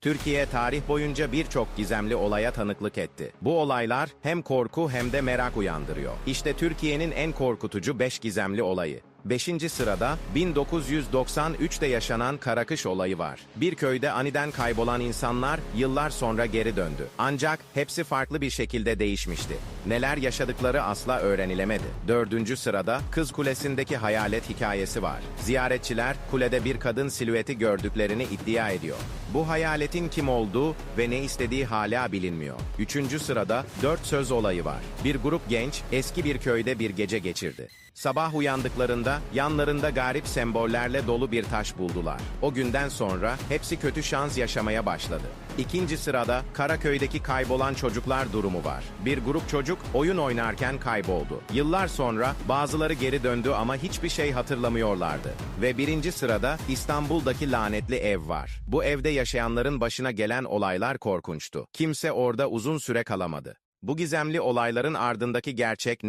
Türkiye tarih boyunca birçok gizemli olaya tanıklık etti. Bu olaylar hem korku hem de merak uyandırıyor. İşte Türkiye'nin en korkutucu 5 gizemli olayı. 5. sırada 1993'te yaşanan Karakış olayı var. Bir köyde aniden kaybolan insanlar yıllar sonra geri döndü. Ancak hepsi farklı bir şekilde değişmişti. Neler yaşadıkları asla öğrenilemedi. 4. sırada Kız Kulesi'ndeki hayalet hikayesi var. Ziyaretçiler kulede bir kadın silüeti gördüklerini iddia ediyor. Bu hayaletin kim olduğu ve ne istediği hala bilinmiyor. 3. sırada 4 söz olayı var. Bir grup genç eski bir köyde bir gece geçirdi. Sabah uyandıklarında yanlarında garip sembollerle dolu bir taş buldular. O günden sonra hepsi kötü şans yaşamaya başladı. İkinci sırada Karaköy'deki kaybolan çocuklar durumu var. Bir grup çocuk oyun oynarken kayboldu. Yıllar sonra bazıları geri döndü ama hiçbir şey hatırlamıyorlardı. Ve birinci sırada İstanbul'daki lanetli ev var. Bu evde yaşayanların başına gelen olaylar korkunçtu. Kimse orada uzun süre kalamadı. Bu gizemli olayların ardındaki gerçek ne?